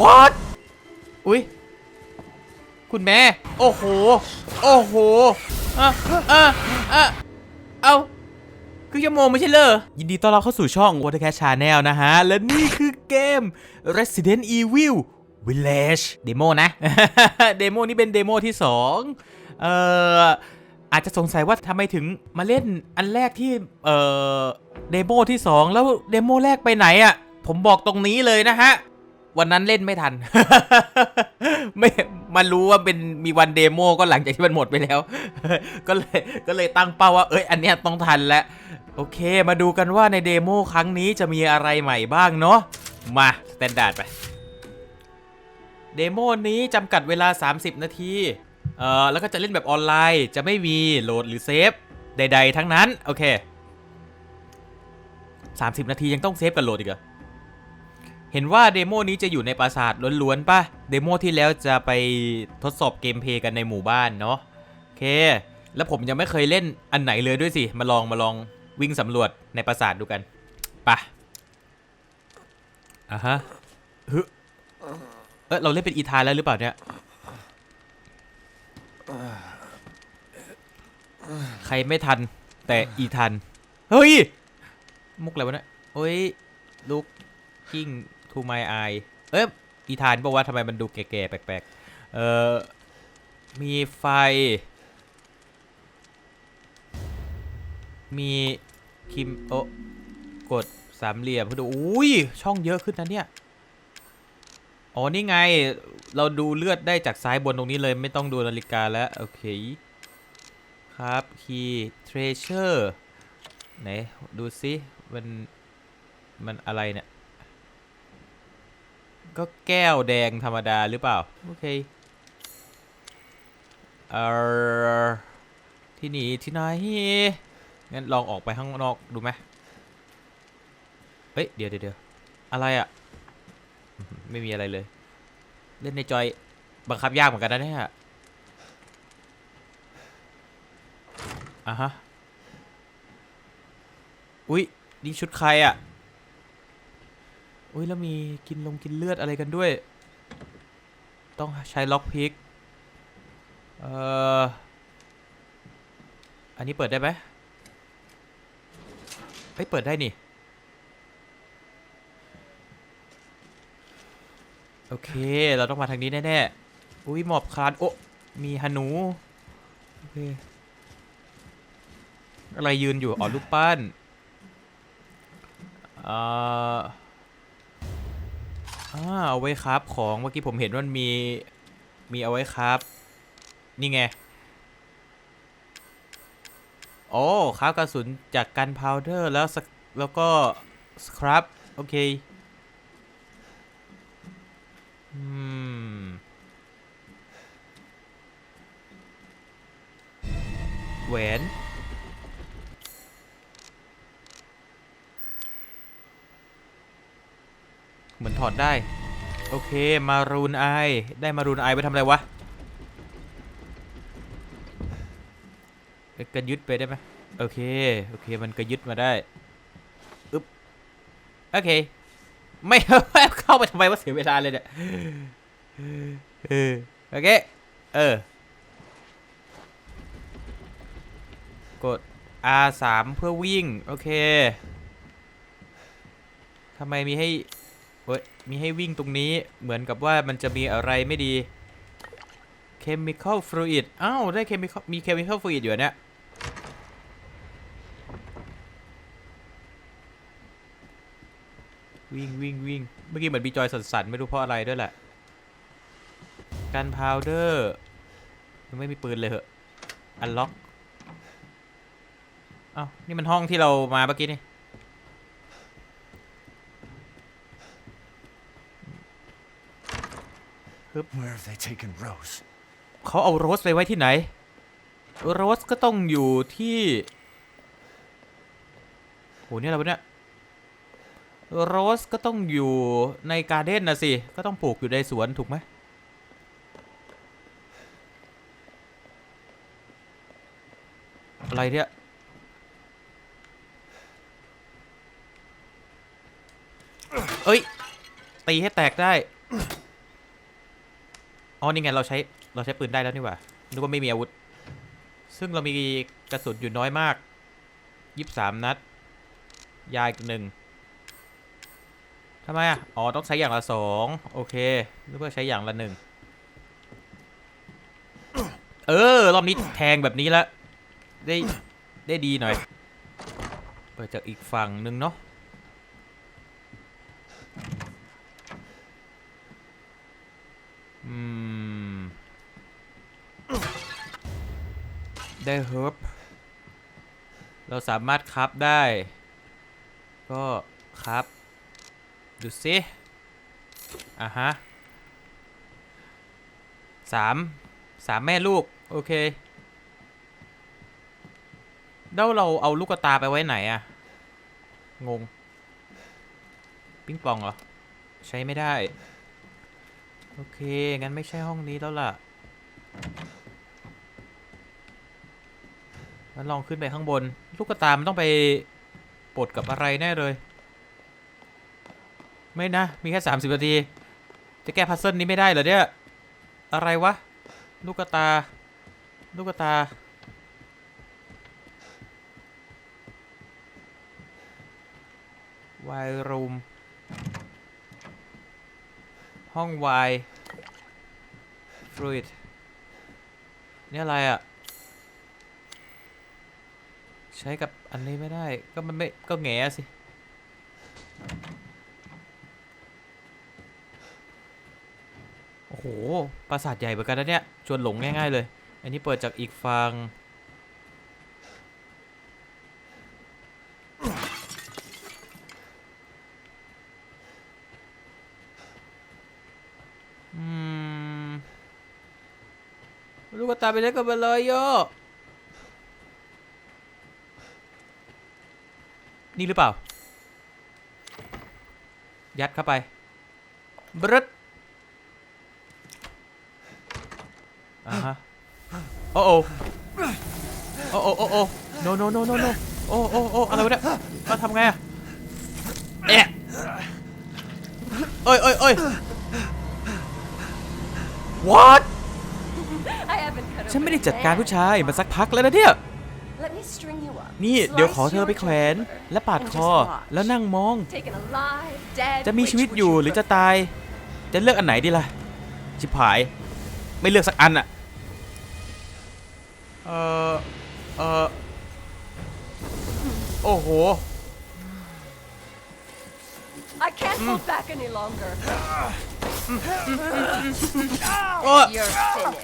what อุ้ยคุณแม่ โอ้โห โอ้โหอะอะอะเอาคือชั่วโมงไม่ใช่เหรอยินดีต้อนรับเข้าสู่ช่อง Watercat Channel นะฮะ และนี่คือเกม Resident Evil Village เดโมนะ เดโมนี่เป็นเดโมที่ 2 เอ่อ อาจจะสงสัยว่าทำไมถึงมาเล่นอันแรกที่ เอ่อ เดโมที่ 2 แล้วเดโมแรกไปไหนอะ่ะ ผมบอกตรงนี้เลยนะฮะ วันนั้นเล่นไม่ทัน ไม่มารู้ว่าเป็นมีวันเดโมก็หลังจากที่มันหมดไปแล้ว ก็เลยก็เลยตั้งเป้าว่า เอ้ย อันเนี้ยต้องทันแล้ว โอเค มาดูกันว่าในเดโมครั้งนี้จะมีอะไรใหม่บ้างเนาะ มาสแตนดาร์ดไป เดโมนี้จำกัดเวลา 30 นาที เอ่อ แล้วก็จะเล่นแบบออนไลน์ จะไม่มีโหลดหรือเซฟใด ๆ ทั้งนั้น โอเค 30 นาทียังต้องเซฟกับโหลดอีกเหรอ เห็นว่าเดโมนี้จะอยู่ในปราสาทล้วนๆป่ะ เดโมที่แล้วจะไปทดสอบเกมเพลย์กันในหมู่บ้านเนาะโอเค แล้วผมยังไม่เคยเล่นอันไหนเลยด้วยสิ มาลองมาลองวิ่งสำรวจในปราสาทดูกันปะอะฮะฮึเออเราเล่นเป็นอีธานแล้วหรือเปล่าเนี่ยใครไม่ทันแต่อีทัน เฮ้ย มุกอะไรวะเนี่ยเฮ้ยลุกกิ้ง ทูไมไอเอ๊ะอีธานบอกว่าทำไมมันดูแก่ๆแปลกๆ เอ่อ มีไฟ มีคิมโอะกดสามเหลี่ยมเพื่อดูอุ้ย ช่องเยอะขึ้นนะเนี่ย อ๋อ นี่ไง เราดูเลือดได้จากซ้ายบนตรงนี้เลยไม่ต้องดูนาฬิกาแล้ว โอเค ครับ คีย์เทรเชอร์ ไหน ดูซิ มัน มันอะไรเนี่ย ก็แก้วแดงธรรมดาหรือเปล่า โอเคเออที่นี่ที่ไหนงั้นลองออกไปข้างนอกดูไหมเฮ้ย เดี๋ยวเดี๋ยวอะไรอะ่ะ ไม่มีอะไรเลย เล่นในจอยบังคับยากเหมือนกันนะเนี่ยอะฮะ อุ๊ย นี่ชุดใครอะ่ะ อุ้ยแล้วมีกินลงกินเลือดอะไรกันด้วย ต้องใช้ล็อกพิก เอ่อ อันนี้เปิดได้ไหมเฮ้ยเปิดได้นี่ โอเค เราต้องมาทางนี้แน่ๆ อุ้ยหมอบคลาน โอ้ มีฮานู โอเค อะไรยืนอยู่ อ๋อลูกปั้นอ่อ อ่าเอาไว้ครับของเมื่อกี้ผมเห็นว่ามันมีมีเอาไว้ครับ นี่ไง โอ้ครับกระสุนจากกันพาวเดอร์แล้วสแล้วก็สครับ โอเคอืมแหวน เหมือนถอดได้ โอเค มารูนไอ ได้มารูนไอไปทำอะไรวะกระยึดไปได้ไหมโอเค โอเค มันกระยึดมาได้ อึ๊บ โอเค ไม่เข้าไปทำไมว่าเสียเวลาเลยเนี่ยเออโอเค เออ กด R3 เพื่อวิ่ง โอเคทำไมมีให้ เฮ้ย มีให้วิ่งตรงนี้เหมือนกับว่ามันจะมีอะไรไม่ดี chemical fluid อ้าว ได้ chemical มี chemical fluid อยู่เนี่ยวิ่งวิ่งวิ่งเมื่อกี้เหมือนมีจอยสั่นๆ ไม่รู้เพราะอะไรด้วยแหละกันพาวเดอร์ยังไม่มีปืนเลยเหอะอันล็อกอ้าวนี่มันห้องที่เรามาเมื่อกี้นี่ Where have they taken Rose? เขาเอาโรสไปไว้ที่ไหน โรสก็ต้องอยู่ที่โหเนี่ยอะไรวะเนี่ย โรสก็ต้องอยู่ในการ์เด้นนะสิ ก็ต้องปลูกอยู่ในสวนถูกไหม อะไรเนี่ย เอ้ย ตีให้แตกได้ อ๋อนี่ไงเราใช้เราใช้ปืนได้แล้วนี่หว่านึกว่าไม่มีอาวุธ ซึ่งเรามีกระสุนอยู่น้อยมากยี่สามนัด ยาอีกหนึ่งทำไมอะ อ๋อ ต้องใช้อย่างละสองโอเคนึกว่าใช้อย่างละหนึ่งเออ รอบนี้แทงแบบนี้ละ ได้ได้ดีหน่อย เปิดจากอีกฝั่งหนึ่งเนาะ ได้เฮิร์บเราสามารถครับได้ ก็ครับ ดูสิอะฮะสามสามแม่ลูก โอเคแล้วเราเอาลูกกระตาไปไว้ไหนอะงง ปิ้งปองเหรอ ใช้ไม่ได้ โอเค งั้นไม่ใช่ห้องนี้แล้วล่ะ งั้นลองขึ้นไปข้างบน ลูกกระตามันต้องไปปลดกับอะไรแน่เลย ไม่นะ มีแค่ 30นาที จะแก้พัซเซิลนี้ไม่ได้เหรอเนี่ย อะไรวะ ลูกกระตา ลูกกระตา วายรูม ห้องวายฟลูิดนี่อะไรอะ่ะ ใช้กับอันนี้ไม่ได้ก็มันไม่ก็แง่สิ โอ้โห ปราสาทใหญ่เหมือนกันนะเนี่ย ชวนหลงง่าย ๆ เลย อันนี้เปิดจากอีกฝั่งอืมลูกตาไปเล็กกันไปเลยโย นี่หรือเปล่า ยัดเข้าไปบรึดอ่าฮะโอ้โอ้โอ้โอ้โอ้โอ้ no no no no no โอ้โอ้โอ้อะไรวะเนี่ยมาทำไงอะเอ๊ะเอ้ยเอ้ยเอ้ย what ฉันไม่ได้จัดการผู้ชายมาสักพักแล้วนะเนี่ย นี่เดี๋ยว slice ขอเธอไป your แขวน shoulder, และปาด and ค just อ watch. แล้วนั่งมอง Taken alive, dead. จะมี which ชีวิต would อยู่ you หรือจะ prefer? ตาย จะเลือกอันไหนดีล่ะ ชิบหาย ไม่เลือกสักอันอะเออเออโอ้โห I can't hold back any longer. โอ้ You're finished.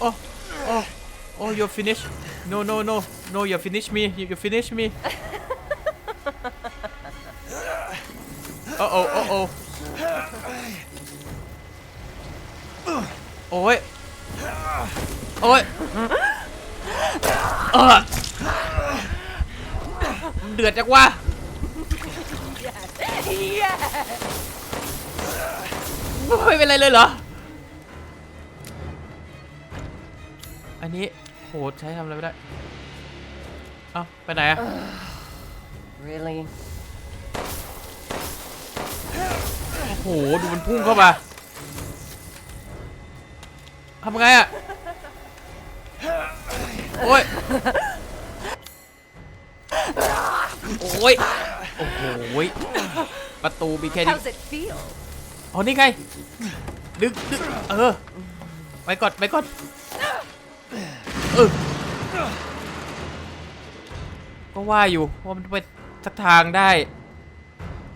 โอ้โอ้โอ้ you're finished no no no no you finish me you you finish me โอ้โอ้โอ้โอ้โอ้ย โอ้ยเออเดือดจังวะ Yes. ไม่เป็นไรเลยเหรอ อันนี้ โหดใช้ทำอะไรไม่ได้ เอ้าไปไหนอะ Really? โอ้โห ดูมันพุ่งเข้ามาทำไงอะโอ้ย โอ้ย โอ้โห ประตูมีแค่นี้ How's it feel? อ๋อนี่ไง ดึงดึงเออ ไปก่อน ไปก่อน เออก็ว่าอยู่ว่ามันไปสักทางได้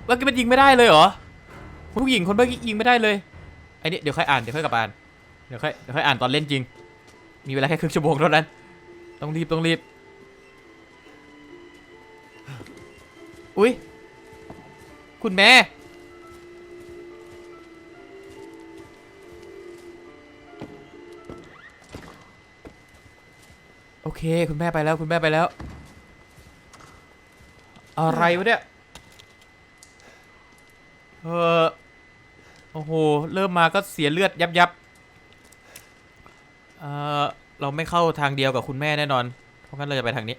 เมื่อกี้มันยิงไม่ได้เลยเหรอผู้หญิงคนเมื่อกี้ยิงไม่ได้เลยไอ้นี่เดี๋ยวค่อยอ่านเดี๋ยวค่อยกลับอ่านเดี๋ยวค่อยเดี๋ยวค่อยอ่านตอนเล่นจริง มีเวลาแค่ครึ่งชั่วโมงเท่านั้น ต้องรีบต้องรีบอุ๊ยคุณแม่ โอเค คุณแม่ไปแล้วคุณแม่ไปแล้ว อะไรวะเนี่ยเออโอ้โห เริ่มมาก็เสียเลือดยับยับเออเราไม่เข้าทางเดียวกับคุณแม่แน่นอน เพราะงั้นเราจะไปทางนี้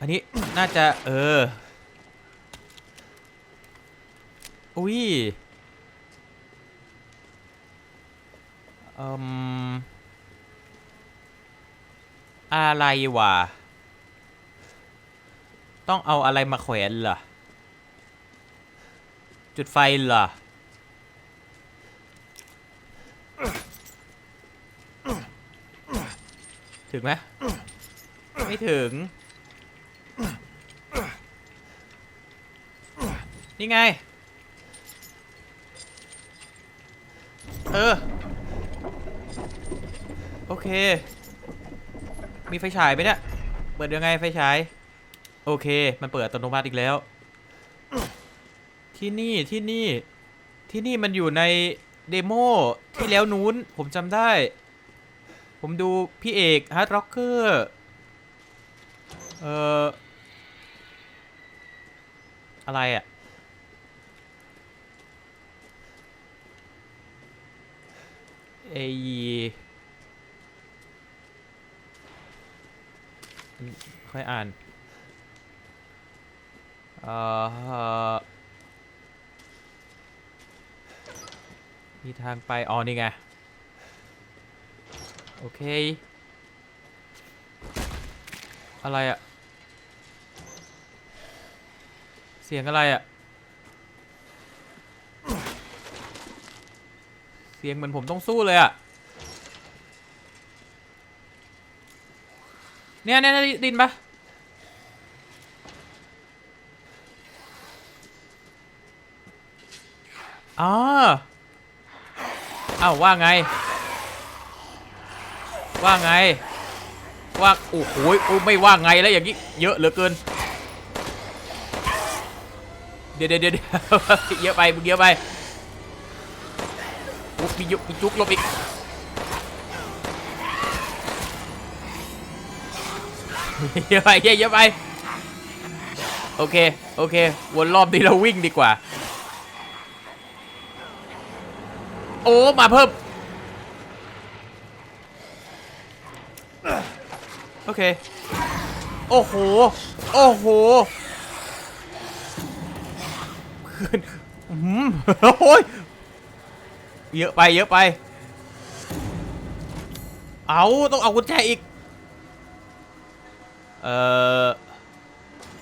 อันนี้น่าจะเออ อุ้ย อ่มอะไรวะ ต้องเอาอะไรมาแขวนเหรอ จุดไฟเหรอ ถึงไหมไม่ถึง นี่ไง เออ โอเค มีไฟฉายไหมเนี่ย เปิดยังไงไฟฉาย โอเค มันเปิดอัตโนมัติอีกแล้ว ที่นี่ที่นี่ ที่นี่มันอยู่ในเดโมที่แล้วนู้น ผมจำได้ ผมดูพี่เอกฮาร์ดร็อกเกอร์เอ่ออะไรอะเอ ค่อยอ่านเอ่อมีทางไปอ๋อนี่ไง โอเค อะไรอะเสียงอะไรอะเสียงเหมือนผมต้องสู้เลยอะ เนี่ยเนี่ยดินปะอ๋ออ้าวว่าไง ว่าไง ว่าโอ้โหโอ้ไม่ว่าไงแล้วอย่างนี้เยอะเหลือเกิน เดี๋ยวเดี๋ยวเดี๋ยวเยอะไปมึงเยอะไปอุ๊ยมียุกมีจุกลบอีก เยอะไปเยอะไปโอเคโอเควนรอบนี้เราวิ่งดีกว่า โอ้มาเพิ่มโอเค โอ้โห โอ้โหขึ้นอืมโอ้ยเยอะไปเยอะไป เอาต้องเอากุญแจอีก เอ่อ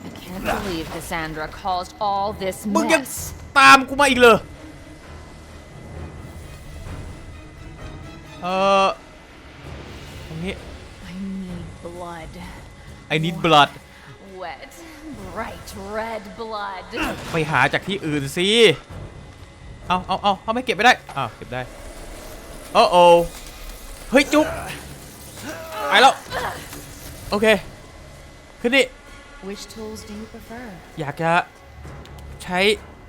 I can't believe Cassandra caused all this มึงยัง mess. ตามกูมาอีกเลยเอ่อตรงนี้ I need blood. I need blood Wet, bright red blood. ไปหาจากที่อื่นสิ เอาเอาเอาเอาไม่เก็บไม่ได้อ้าวเก็บได้โอ้โอเฮ้ยจุ๊บไปแล้ว โอเค ขึ้นนี่ Which tools do you prefer? อยากจะใช้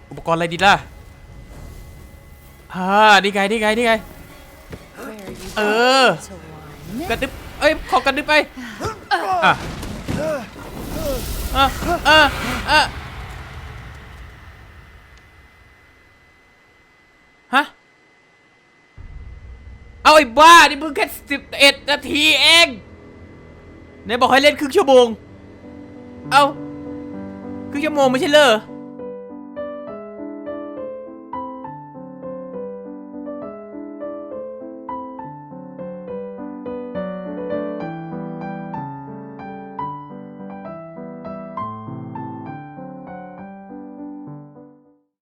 อุปกรณ์อะไรดีล่ะอ่านี่ไงนี่ไงนี่ไง Where are you เออ going to one? กระดึบเอ้ย ขอกระดึบไป อะ อะ อะ อะ ฮะ เอาไอ้บ้า นี่เพิ่งแค่สิบเอ็ดนาทีเองไหนบอกให้เล่นครึ่งชั่วโมง เอาครึ่งชั่วโมงไม่ใช่เหรอ